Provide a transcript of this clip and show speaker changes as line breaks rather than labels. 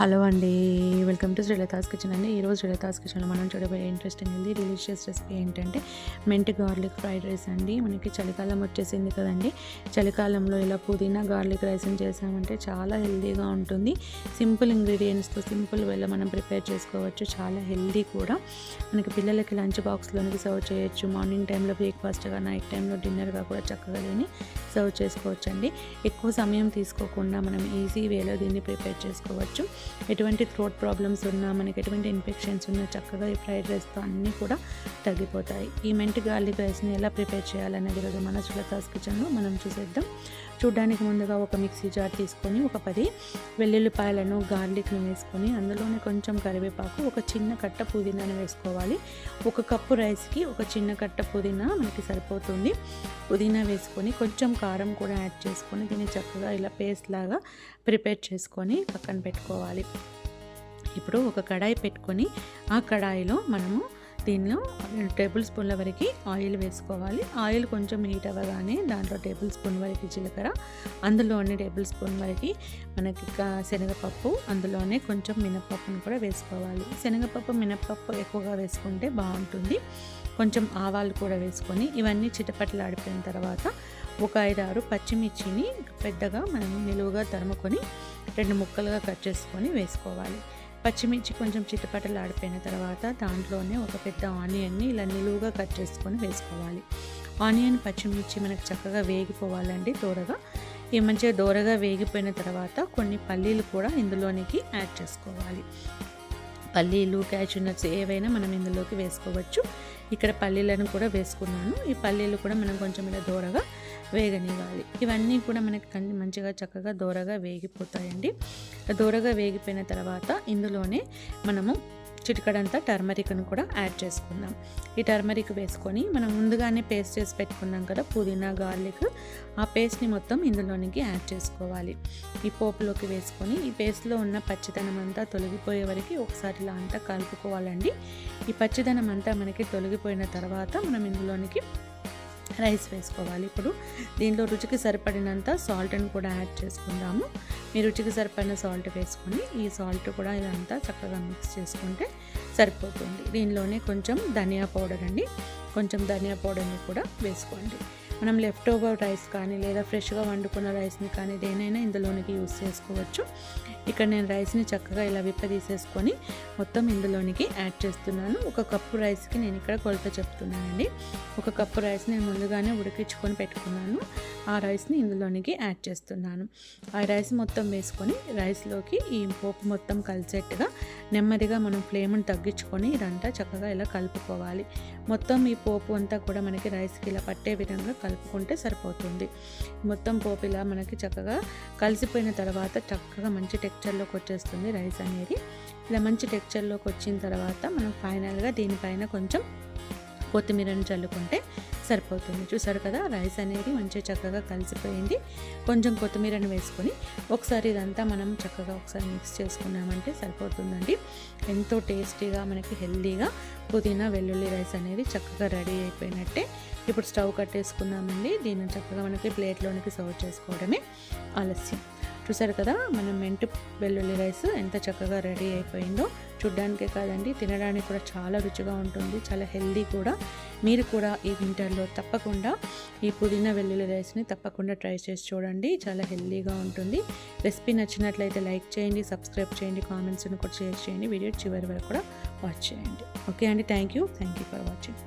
Hello అండి. Welcome to Srilatha's kitchen అండి. ఈరోజు శ్రీలతాస్ కిచెన్లో మనం చూడబోయే ఇంట్రెస్టింగ్ ఉంది రిలీషియస్ రెసిపీ ఏంటంటే మెంట్ గార్లిక్ ఫ్రైడ్ రైస్ అండి. మనకి చలికాలం వచ్చేసింది కదండి. చలికాలంలో ఇలా పుదీనా గార్లిక్ రైస్ని చేసామంటే చాలా హెల్దీగా ఉంటుంది. సింపుల్ ఇంగ్రీడియంట్స్తో సింపుల్ వేలో మనం ప్రిపేర్ చేసుకోవచ్చు. చాలా హెల్దీ కూడా. మనకి పిల్లలకి లంచ్ బాక్స్లోనికి సర్వ్ చేయొచ్చు. మార్నింగ్ టైంలో బ్రేక్ఫాస్ట్గా నైట్ టైంలో డిన్నర్గా కూడా చక్కగా దీన్ని సర్వ్ చేసుకోవచ్చు అండి ఎక్కువ సమయం తీసుకోకుండా మనం ఈజీ వేలో దీన్ని ప్రిపేర్ చేసుకోవచ్చు. ఎటువంటి థ్రోట్ ప్రాబ్లమ్స్ ఉన్నా మనకి ఎటువంటి ఇన్ఫెక్షన్స్ ఉన్నా చక్కగా ఈ ఫ్రైడ్ రైస్తో అన్నీ కూడా తగ్గిపోతాయి. ఈ మెంట్ గార్లిక్ రైస్ని ఎలా ప్రిపేర్ చేయాలనేది ఈరోజు మన సులతాస్ కిచెన్లో మనం చూసేద్దాం. చూడడానికి ముందుగా ఒక మిక్సీ జార్ తీసుకొని ఒక పది వెల్లుల్లిపాయలను గార్లిక్ని వేసుకొని అందులోనే కొంచెం కరివేపాకు ఒక చిన్న కట్ట పుదీనాను వేసుకోవాలి. ఒక కప్పు రైస్కి ఒక చిన్న కట్ట పుదీనా మనకి సరిపోతుంది. పుదీనా వేసుకొని కొంచెం కారం కూడా యాడ్ చేసుకొని దీన్ని చక్కగా ఇలా పేస్ట్ లాగా ప్రిపేర్ చేసుకొని పక్కన పెట్టుకోవాలి. ఇప్పుడు ఒక కడాయి పెట్టుకొని ఆ కడాయిలో మనము దీనిలో టేబుల్ స్పూన్ల వరకు ఆయిల్ వేసుకోవాలి. ఆయిల్ కొంచెం హీట్ అవ్వగానే దాంట్లో టేబుల్ స్పూన్ వరకు జీలకర్ర అందులోనే టేబుల్ స్పూన్ వరకు మనకి శనగపప్పు అందులోనే కొంచెం మినపప్పును కూడా వేసుకోవాలి. శనగపప్పు మినపప్పు ఎక్కువగా వేసుకుంటే బాగుంటుంది. కొంచెం ఆవాలు కూడా వేసుకొని ఇవన్నీ చిటపట్లాడిపోయిన తర్వాత ఒక ఐదారు పచ్చిమిర్చిని పెద్దగా మనం నిలువుగా తరుముకొని రెండు ముక్కలుగా కట్ చేసుకొని వేసుకోవాలి. పచ్చిమిర్చి కొంచెం చిటపటలు ఆడిపోయిన తర్వాత దాంట్లోనే ఒక పెద్ద ఆనియన్ని ఇలా నిలువుగా కట్ చేసుకొని వేసుకోవాలి. ఆనియన్ పచ్చిమిర్చి మనకు చక్కగా వేగిపోవాలండి దూరగా. ఈ మంచిగా దూరగా వేగిపోయిన తర్వాత కొన్ని పల్లీలు కూడా ఇందులోనికి యాడ్ చేసుకోవాలి. పల్లీలు క్యాషూ నట్స్ ఏవైనా మనం ఇందులోకి వేసుకోవచ్చు. ఇక్కడ పల్లీలను కూడా వేసుకున్నాను. ఈ పల్లీలు కూడా మనం కొంచెం ఇలా దూరగా వేగనివ్వాలి. ఇవన్నీ కూడా మనకి మంచిగా చక్కగా దూరగా వేగిపోతాయండి. దూరగా వేగిపోయిన తర్వాత ఇందులోనే మనము చిటికడంతా టర్మరిక్ను కూడా యాడ్ చేసుకుందాం. ఈ టర్మరిక్ వేసుకొని మనం ముందుగానే పేస్ట్ చేసి పెట్టుకున్నాం కదా పుదీనా గార్లిక్. ఆ పేస్ట్ని మొత్తం ఇందులోనికి యాడ్ చేసుకోవాలి. ఈ పోపులోకి వేసుకొని ఈ పేస్ట్లో ఉన్న పచ్చిదనం అంతా తొలగిపోయే వరకు ఒకసారి ఇలా అంతా కలుపుకోవాలండి. ఈ పచ్చిదనం అంతా మనకి తొలగిపోయిన తర్వాత మనం ఇందులోనికి రైస్ వేసుకోవాలి. ఇప్పుడు దీనిలో రుచికి సరిపడినంత సాల్ట్ని కూడా యాడ్ చేసుకుందాము. మీ రుచికి సరిపడిన సాల్ట్ వేసుకొని ఈ సాల్ట్ కూడా ఇదంతా చక్కగా మిక్స్ చేసుకుంటే సరిపోతుంది. దీనిలోనే కొంచెం ధనియా పౌడర్ అండి. కొంచెం ధనియా పౌడర్ని కూడా వేసుకోండి. మనం లెఫ్ట్ ఓవర్ రైస్ కానీ లేదా ఫ్రెష్గా వండుకున్న రైస్ని కానీ దేనైనా ఇందులోనికి యూస్ చేసుకోవచ్చు. ఇక్కడ నేను రైస్ని చక్కగా ఇలా విప్పదీసేసుకొని మొత్తం ఇందులోనికి యాడ్ చేస్తున్నాను. ఒక కప్పు రైస్కి నేను ఇక్కడ కొలత చెప్తున్నానండి. ఒక కప్పు రైస్ నేను ముందుగానే ఉడికించుకొని పెట్టుకున్నాను. ఆ రైస్ని ఇందులోనికి యాడ్ చేస్తున్నాను. ఆ రైస్ మొత్తం వేసుకొని రైస్లోకి ఈ పోపు మొత్తం కలిసేట్టుగా నెమ్మదిగా మనం ఫ్లేమ్ని తగ్గించుకొని ఇదంతా చక్కగా ఇలా కలుపుకోవాలి. మొత్తం ఈ పోపు అంతా కూడా మనకి రైస్కి ఇలా పట్టే విధంగా కలుపుకుంటే సరిపోతుంది. మొత్తం పోపు ఇలా మనకి చక్కగా కలిసిపోయిన తర్వాత చక్కగా మంచి టెక్చర్లోకి వచ్చేస్తుంది రైస్ అనేది. ఇలా మంచి టెక్చర్లోకి వచ్చిన తర్వాత మనం ఫైనల్గా దీనిపైన కొంచెం కొత్తిమీరను చల్లుకుంటే సరిపోతుంది. చూసారు కదా రైస్ అనేది మంచిగా చక్కగా కలిసిపోయింది. కొంచెం కొత్తిమీరని వేసుకొని ఒకసారి ఇదంతా మనం చక్కగా ఒకసారి మిక్స్ చేసుకున్నామంటే సరిపోతుందండి. ఎంతో టేస్టీగా మనకి హెల్దీగా పుదీనా వెల్లుల్లి రైస్ అనేది చక్కగా రెడీ అయిపోయినట్టే. ఇప్పుడు స్టవ్ కట్టేసుకుందామండి దీన్ని చక్కగా మనకి ప్లేట్లోనికి సర్వ్ చేసుకోవడమే ఆలస్యం. చూసారు కదా మనం మెంటు వెల్లుల్లి రైస్ ఎంత చక్కగా రెడీ అయిపోయిందో. చూడ్డానికే కాదండి తినడానికి కూడా చాలా రుచిగా ఉంటుంది చాలా హెల్దీ కూడా. మీరు కూడా ఈ వింటర్లో తప్పకుండా ఈ పుదీనా వెల్లుల్లి రైస్ని తప్పకుండా ట్రై చేసి చూడండి చాలా హెల్దీగా ఉంటుంది. రెసిపీ నచ్చినట్లయితే లైక్ చేయండి సబ్స్క్రైబ్ చేయండి కామెంట్స్ని కూడా షేర్ చేయండి వీడియో చివరి వరకు కూడా వాచ్ చేయండి. ఓకే అండి thank you thank you for watching.